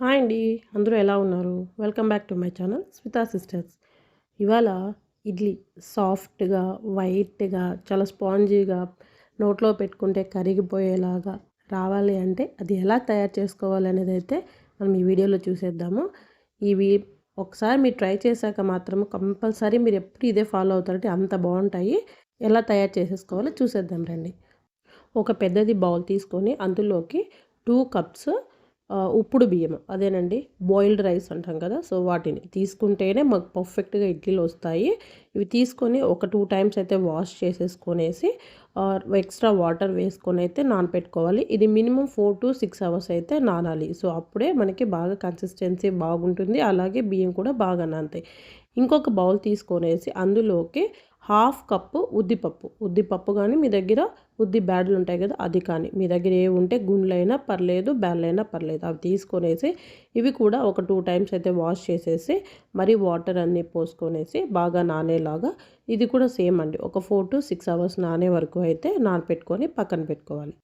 Hi అండి. అందరూ ఎలా ఉన్నారు? Welcome back to my channel Smitha sisters. ఇవాళ ఇడ్లీ సాఫ్ట్గా వైట్గా చాలా స్పాంజీగా నోట్లో పెట్టుకుంటే కరిగిపోయేలాగా రావాలి అంటే అది ఎలా తయారు చేసుకోవాలి అనేది అయితే మనం ఈ వీడియోలో చూసేద్దాము. ఇవి ఒకసారి మీరు ట్రై చేశాక మాత్రం కంపల్సరీ మీరు ఎప్పుడు ఇదే ఫాలో అవుతారంటే అంత బాగుంటాయి. ఎలా తయారు చేసేసుకోవాలో చూసేద్దాం రండి. ఒక పెద్దది బౌల్ తీసుకొని అందులోకి టూ కప్స్ ఉప్పుడు బియ్యం అదేనండి బాయిల్డ్ రైస్ అంటాం కదా సో వాటిని తీసుకుంటేనే మాకు పర్ఫెక్ట్గా ఇడ్లీలు వస్తాయి. ఇవి తీసుకొని ఒక టూ టైమ్స్ అయితే వాష్ చేసేసుకొనేసి ఎక్స్ట్రా వాటర్ వేసుకొని అయితే నానపెట్టుకోవాలి. ఇది minimum four to six hours అయితే నానాలి. సో అప్పుడే మనకి బాగా కన్సిస్టెన్సీ బాగుంటుంది. అలాగే బియ్యం కూడా బాగా నానతాయి. ఇంకొక బౌల్ తీసుకొనేసి అందులోకి హాఫ్ కప్పు ఉద్దిపప్పు. ఉద్దిపప్పు కానీ మీ దగ్గర ఉద్ది బ్యాడ్లు ఉంటాయి కదా అది కానీ. మీ దగ్గర ఏ ఉంటే గుండ్లైనా పర్లేదు బ్యాడ్లైనా పర్లేదు. అవి తీసుకొనేసి ఇవి కూడా ఒక టూ టైమ్స్ అయితే వాష్ చేసేసి మరి వాటర్ అన్నీ పోసుకొనేసి బాగా నానేలాగా ఇది కూడా సేమ్ అండి. ఒక ఫోర్ టు సిక్స్ అవర్స్ నానే వరకు అయితే నానపెట్టుకొని పక్కన పెట్టుకోవాలి.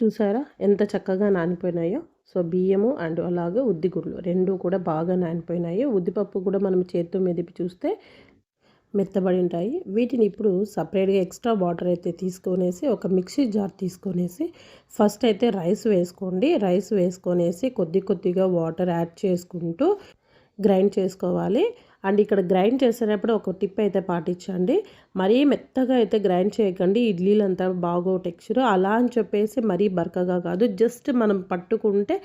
చూసారా? ఎంత చక్కగా నానిపోయినాయో. సో బియ్యము అండ్ అలాగే ఉద్దిగుడ్లు రెండు కూడా బాగా నానిపోయినాయి. ఉద్దిపప్పు కూడా మనం చేతితో మెదిపి చూస్తే మెత్తబడి ఉంటాయి. వీటిని ఇప్పుడు సపరేట్గా ఎక్స్ట్రా వాటర్ అయితే తీసుకొనేసి ఒక మిక్సీ జార్ తీసుకొనేసి ఫస్ట్ అయితే రైస్ వేసుకోండి. రైస్ వేసుకొనేసి కొద్ది కొద్దిగా వాటర్ యాడ్ చేసుకుంటూ గ్రైండ్ చేసుకోవాలి. అండ్ ఇక్కడ గ్రైండ్ చేసేటప్పుడు ఒక టిప్ అయితే పాటించండి. మరీ మెత్తగా అయితే గ్రైండ్ చేయకండి. ఇడ్లీలు అంతా బాగో టెక్స్చర్. అలా అని చెప్పేసి మరీ బరకగా కాదు. జస్ట్ మనం పట్టుకుంటే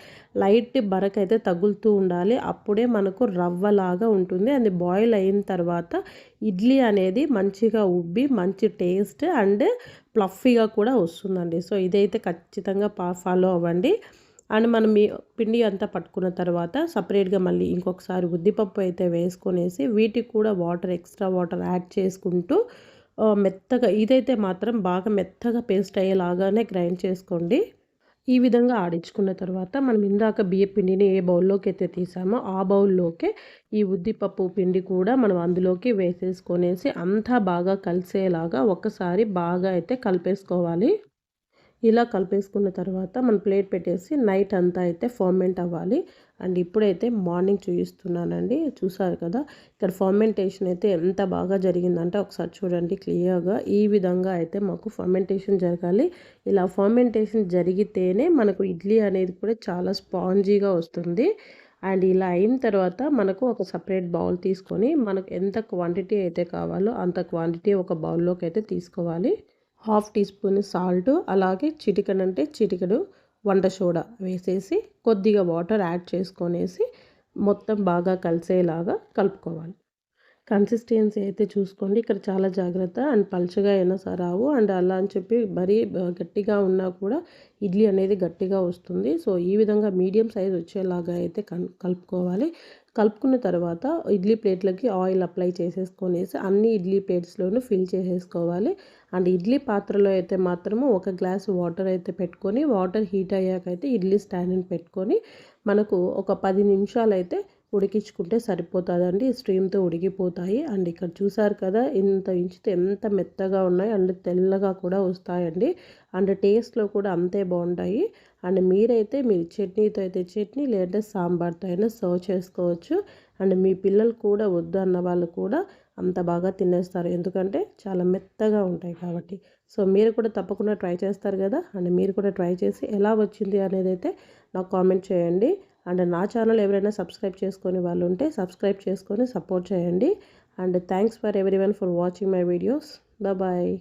లైట్ బరక అయితే తగులుతూ ఉండాలి. అప్పుడే మనకు రవ్వలాగా ఉంటుంది. అది బాయిల్ అయిన తర్వాత ఇడ్లీ అనేది మంచిగా ఉబ్బి మంచి టేస్ట్ అండ్ ప్లఫీగా కూడా వస్తుందండి. సో ఇదైతే ఖచ్చితంగా ఫాలో అవ్వండి. అండ్ మనం మీ పిండి అంతా పట్టుకున్న తర్వాత సపరేట్గా మళ్ళీ ఇంకొకసారి ఉద్దిపప్పు అయితే వేసుకొనేసి వీటికి కూడా వాటర్ ఎక్స్ట్రా వాటర్ యాడ్ చేసుకుంటూ మెత్తగా ఇదైతే మాత్రం బాగా మెత్తగా పేస్ట్ అయ్యేలాగానే గ్రైండ్ చేసుకోండి. ఈ విధంగా ఆడించుకున్న తర్వాత మనం ఇందాక బియ్య పిండిని ఏ బౌల్లోకి అయితే తీసామో ఆ బౌల్లోకే ఈ ఉద్దిపప్పు పిండి కూడా మనం అందులోకి వేసేసుకొనేసి అంతా బాగా కలిసేలాగా ఒకసారి బాగా అయితే కలిపేసుకోవాలి. ఇలా కలిపేసుకున్న తర్వాత మనం ప్లేట్ పెట్టేసి నైట్ అంతా అయితే ఫర్మెంట్ అవ్వాలి. అండ్ ఇప్పుడైతే మార్నింగ్ చూపిస్తున్నానండి చూసారు కదా ఇక్కడ ఫర్మెంటేషన్ అయితే ఎంత బాగా జరిగిందంటే ఒకసారి చూడండి క్లియర్గా. ఈ విధంగా అయితే మాకు ఫర్మెంటేషన్ జరగాలి. ఇలా ఫర్మెంటేషన్ జరిగితేనే మనకు ఇడ్లీ అనేది కూడా చాలా స్పాంజీగా వస్తుంది. అండ్ ఇలా అయిన తర్వాత మనకు ఒక సపరేట్ బౌల్ తీసుకొని మనకు ఎంత క్వాంటిటీ అయితే కావాలో అంత క్వాంటిటీ ఒక బౌల్లోకి అయితే తీసుకోవాలి. హాఫ్ టీ స్పూన్ సాల్ట్ అలాగే చిటికడంటే చిటికడు వంట సోడా వేసేసి కొద్దిగా వాటర్ యాడ్ చేసుకొనేసి మొత్తం బాగా కలిసేలాగా కలుపుకోవాలి. కన్సిస్టెన్సీ అయితే చూసుకోండి. ఇక్కడ చాలా జాగ్రత్త. అండ్ పలుచగా అయినా రావు. అండ్ అలా అని చెప్పి మరీ గట్టిగా ఉన్నా కూడా ఇడ్లీ అనేది గట్టిగా వస్తుంది. సో ఈ విధంగా మీడియం సైజ్ వచ్చేలాగా అయితే కలుపుకోవాలి. కలుపుకున్న తర్వాత ఇడ్లీ ప్లేట్లకి ఆయిల్ అప్లై చేసేసుకొనేసి అన్ని ఇడ్లీ ప్లేట్స్లోనూ ఫిల్ చేసేసుకోవాలి. అండ్ ఇడ్లీ పాత్రలో అయితే మాత్రము ఒక గ్లాస్ వాటర్ అయితే పెట్టుకొని వాటర్ హీట్ అయ్యాక అయితే ఇడ్లీ స్టాండ్ని పెట్టుకొని మనకు ఒక పది నిమిషాలు అయితే ఉడికించుకుంటే సరిపోతుందండి. స్ట్రీమ్తో ఉడికిపోతాయి. అండ్ ఇక్కడ చూసారు కదా ఇంత ఇంచితే ఎంత మెత్తగా ఉన్నాయి. అండ్ తెల్లగా కూడా వస్తాయండి. అండ్ టేస్ట్లో కూడా అంతే బాగుంటాయి. అండ్ మీరైతే మీరు చట్నీతో అయితే చట్నీ లేదంటే సాంబార్తో అయినా సర్వ్ చేసుకోవచ్చు. అండ్ మీ పిల్లలు కూడా వద్దు అన్న వాళ్ళు కూడా అంత బాగా తినేస్తారు. ఎందుకంటే చాలా మెత్తగా ఉంటాయి కాబట్టి. సో మీరు కూడా తప్పకుండా ట్రై చేస్తారు కదా. అండ్ మీరు కూడా ట్రై చేసి ఎలా వచ్చింది అనేది అయితే నాకు కామెంట్ చేయండి. అండ్ నా ఛానల్ ఎవరైనా సబ్స్క్రైబ్ చేసుకునే వాళ్ళు ఉంటే సబ్స్క్రైబ్ చేసుకొని సపోర్ట్ చేయండి. And thanks for everyone for watching my videos. Bye.